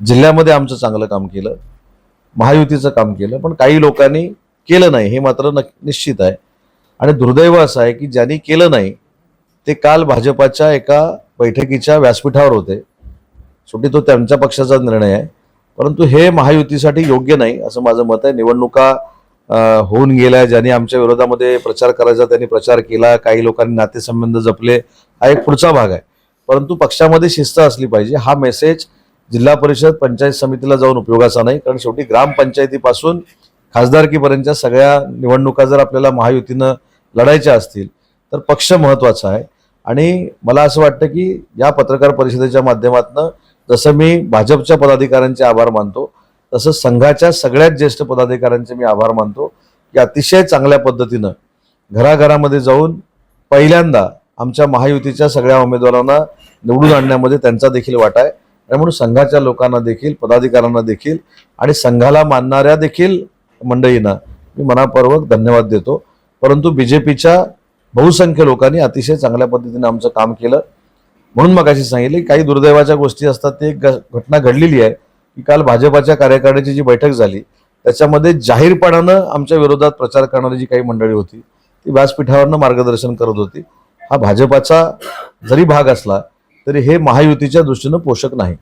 जिल्ह्यामध्ये आमचं चांगलं काम केलं महायुतीचं काम केलं पण काही लोकांनी केलं नाही हे मात्र निश्चित आहे. आणि दुर्दैव असं आहे की ज्यांनी केलं नाही ते काल भाजपाच्या एका बैठकीच्या व्यासपीठावर होते. शेवटी तो त्यांच्या पक्षाचा निर्णय आहे. परंतु हे महायुतीसाठी योग्य नाही असं माझं मत आहे. निवडणुका होऊन गेल्या ज्यांनी आमच्या विरोधामध्ये प्रचार करायचा त्यांनी प्रचार केला काही लोकांनी नातेसंबंध जपले हा एक पुढचा भाग आहे. परंतु पक्षामध्ये शिस्त असली पाहिजे. हा मेसेज जिल्हा परिषद पंचायत समितीला जाऊन उपयोगाचा नाही कारण शेवटी ग्रामपंचायतीपासून खासदारकीपर्यंतच्या सगळ्या निवडणुका जर आपल्याला महायुतीनं लढायच्या असतील तर पक्ष महत्त्वाचा आहे. आणि मला असं वाटतं की या पत्रकार परिषदेच्या माध्यमातून जसं मी भाजपच्या पदाधिकाऱ्यांचे आभार मानतो तसं संघाच्या सगळ्यात ज्येष्ठ पदाधिकाऱ्यांचे मी आभार मानतो की अतिशय चांगल्या पद्धतीनं घराघरामध्ये जाऊन पहिल्यांदा आमच्या महायुतीच्या सगळ्या उमेदवारांना निवडून आणण्यामध्ये त्यांचा देखील वाटा आहे. आणि म्हणून संघाच्या लोकांना देखील पदाधिकाऱ्यांना देखील आणि संघाला मानणाऱ्या देखील मंडळींना मी मनापूर्वक धन्यवाद देतो. परंतु बी जे पीच्या बहुसंख्य लोकांनी अतिशय चांगल्या पद्धतीने आमचं काम केलं. म्हणून मग अशी सांगितले काही दुर्दैवाच्या गोष्टी असतात ती एक घटना घडलेली आहे की काल भाजपाच्या कार्यकारिणीची जी बैठक झाली त्याच्यामध्ये जाहीरपणानं आमच्या विरोधात प्रचार करणारी जी काही मंडळी होती ती व्यासपीठावरनं मार्गदर्शन करत होती. हा भाजपाचा जरी भाग असला तरी हे महायुतीच्या दृष्टीनं पोषक नाही.